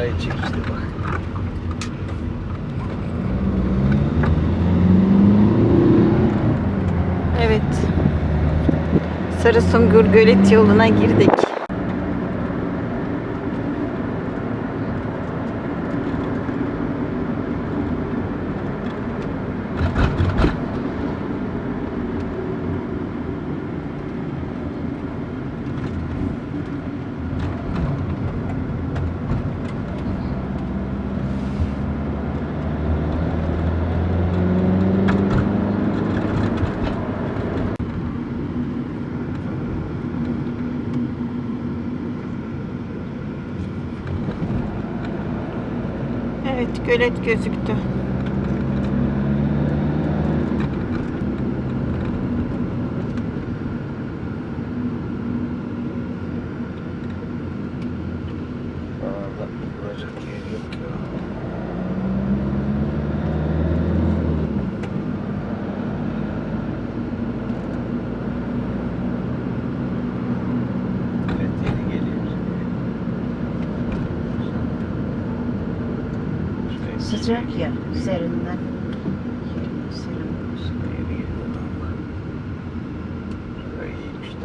Arkayı çek işte bak. Evet. Sarı Sungur Gölet yoluna girdik. Evet, gölet gözüktü.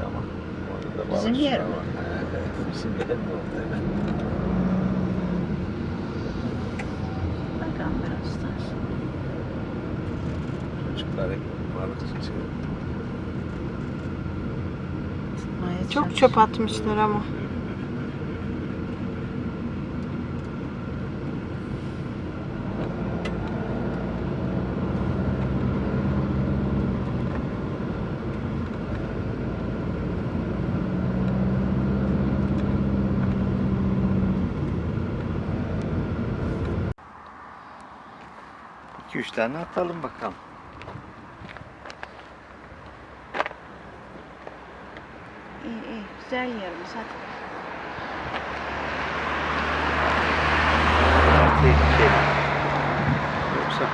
Ama. Orada da Bizim yer mi? bizim yer mi oldu hemen? Bakalım birazdan. Çocuklar hep balık tutuyor. Çok çöp atmışlar ama. İki üç tane atalım bakalım. İyi iyi. Güzel yerimiz hadi. Tehlikeli. Yoksa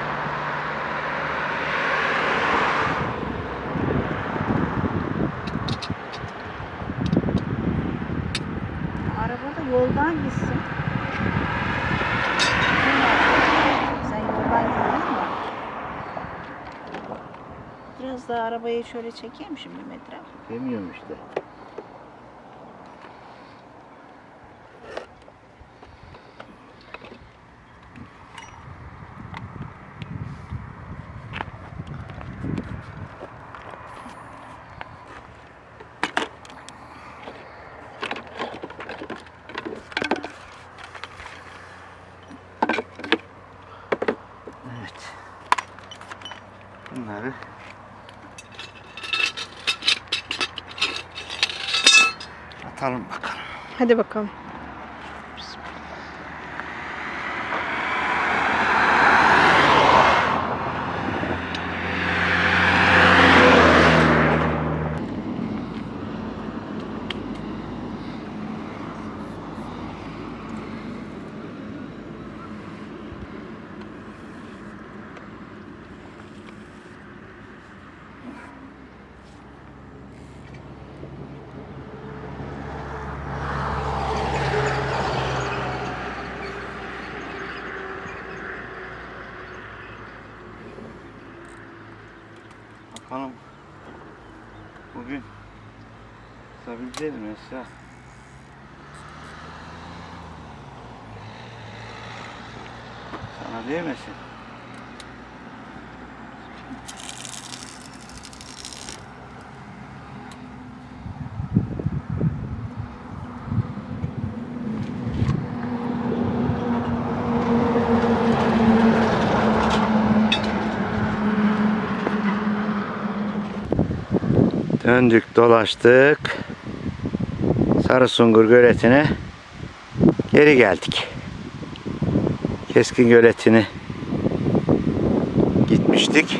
Araba da yoldan gitsin. Biraz daha arabayı şöyle çekeyim şimdi metre. demiyorum işte. Evet. Bunları atalım bakalım. Hadi bakalım. Bakalım. Bugün tutabileceğiz mi Esra? Sana değmesin. Döndük dolaştık. Sarısungur göletine geri geldik. Keskin göletini gitmiştik.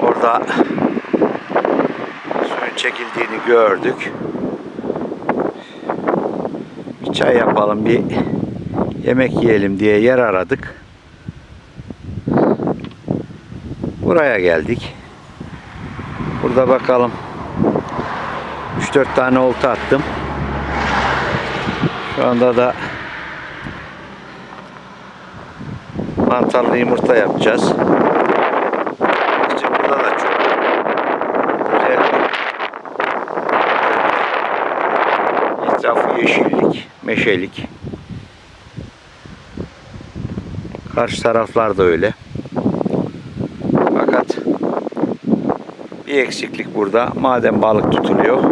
Orada suyun çekildiğini gördük. Bir çay yapalım, bir yemek yiyelim diye yer aradık. Buraya geldik. Burada bakalım. 3-4 tane olta attım. Şu anda da mantarlı yumurta yapacağız. İşte burada da çok güzel etrafı yeşillik, meşelik. Karşı taraflar da öyle. Bir eksiklik burada. Madem balık tutuluyor,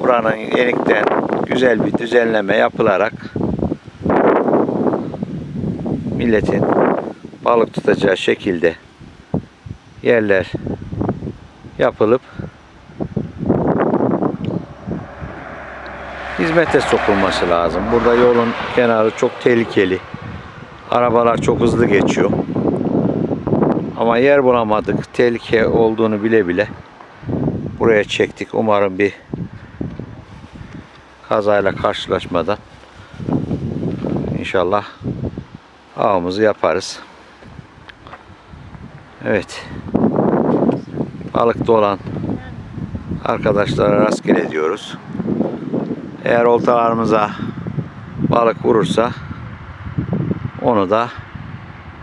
buranın yenikten güzel bir düzenleme yapılarak milletin balık tutacağı şekilde yerler yapılıp hizmete sokulması lazım. Burada yolun kenarı çok tehlikeli. Arabalar çok hızlı geçiyor. Ama yer bulamadık. Tehlike olduğunu bile bile buraya çektik. Umarım bir kazayla karşılaşmadan inşallah avımızı yaparız. Evet. Balıkta olan arkadaşlara rastgele diyoruz. Eğer oltalarımıza balık vurursa onu da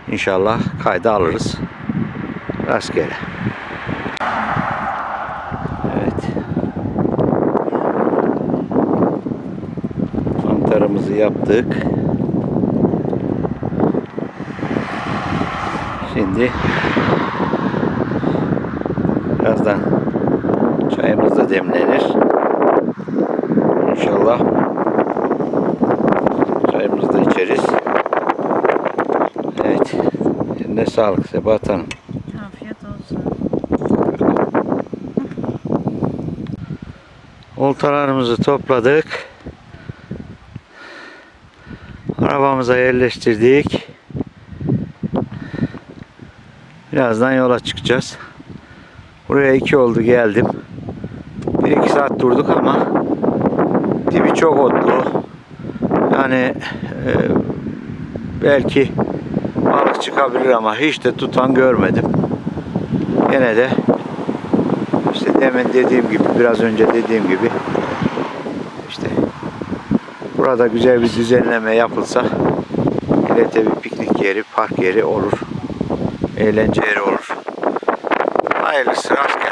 inşallah kayda alırız. Rastgele. Evet. Mantarımızı yaptık. Şimdi birazdan çayımız da demlenir. İnşallah çayımızı da içeriz. Evet. Eline sağlık Sebahat Hanım. Oltalarımızı topladık. Arabamıza yerleştirdik. Birazdan yola çıkacağız. Buraya iki oldu geldim. Bir iki saat durduk ama dibi çok otlu. Yani e, belki balık çıkabilir ama hiç de tutan görmedim. Gene de demin dediğim gibi biraz önce dediğim gibi işte burada güzel bir düzenleme yapılsa millete bir piknik yeri, park yeri olur. Eğlence yeri olur. Hayırlısı rastgele